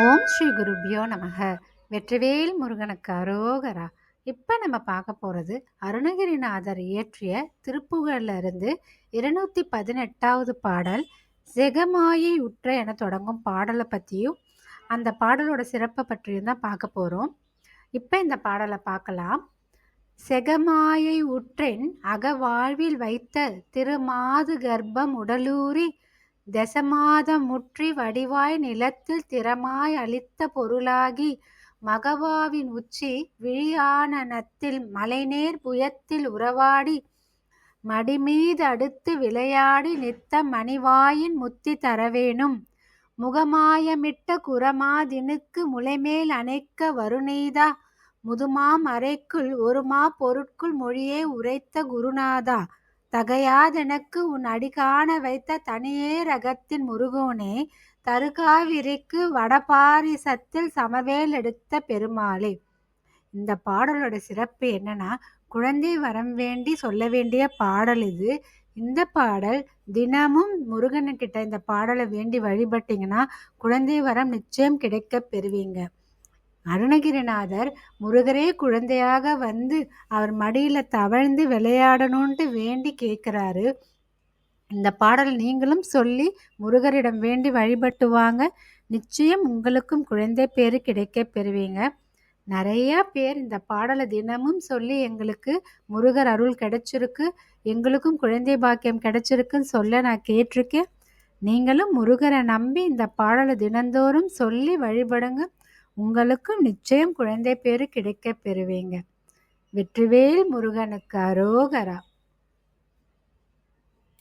ஓம் ஸ்ரீ குருபியோ நமக. வெற்றிவேல் முருகனுக்கு அரோகரா. இப்போ நம்ம பார்க்க போகிறது அருணகிரிநாதர் இயற்றிய திருப்புகழ்ல இருநூற்றி பதினெட்டாவது பாடல் செகமாயை உற்ற என தொடங்கும் பாடலை பற்றியும் அந்த பாடலோட சிறப்பை பற்றியும் தான் பார்க்க போகிறோம் இப்போ இந்த பாடலை பார்க்கலாம். செகமாயை உற்றென் அகவாழ்வில் வைத்த திருமாது கர்ப்பம் உடலூரி தசமாதம் முற்றி வடிவாய் நிலத்தில் திறமாய் அளித்த பொருளாகி மகவாவின் உச்சி விழியானனத்தில் மலைநேர் புயத்தில் உறவாடி மடிமீது அடுத்து விளையாடி நித்த மணிவாயின் முத்தி தரவேணும். முகமாயமிட்ட குரமாதினுக்கு முளைமேல் அணைக்க வருநீதா? முதுமாம் அறைக்குள் ஒருமா பொருட்குள் மொழியே உரைத்த குருநாதா? தகையாதெனக்கு உன் அடிகாண வைத்த தனியே ரகத்தின் முருகோனே தருகாவிரிக்கு வடபாரிசத்தில் சமவேல் எடுத்த பெருமாளே. இந்த பாடலோட சிறப்பு என்னன்னா குழந்தை வரம் வேண்டி சொல்ல வேண்டிய பாடல் இது. இந்த பாடல் தினமும் முருகனுக்கிட்ட இந்த பாடலை வேண்டி வழிபட்டீங்கன்னா குழந்தை வரம் நிச்சயம் கிடைக்க பெறுவீங்க. அருணகிரிநாதர் முருகரே குழந்தையாக வந்து அவர் மடியில் தவழ்ந்து விளையாடணுன்ட்டு வேண்டி கேட்குறாரு இந்த பாடல் நீங்களும் சொல்லி முருகரிடம் வேண்டி வழிபட்டு வாங்க. நிச்சயம் உங்களுக்கும் குழந்தை பேர் கிடைக்க பெறுவீங்க. நிறையா பேர் இந்த பாடலை தினமும் சொல்லி எங்களுக்கு முருகர் அருள் கிடைச்சிருக்கு. எங்களுக்கும் குழந்தை பாக்கியம் கிடைச்சிருக்குன்னு சொல்ல நான் கேட்டிருக்கேன். நீங்களும் முருகரை நம்பி இந்த பாடலை தினந்தோறும் சொல்லி வழிபடுங்க. உங்களுக்கும் நிச்சயம் குழந்தை பேரு கிடைக்க பெறுவீங்க. வெற்றிவேல் முருகனுக்கு அரோகரா.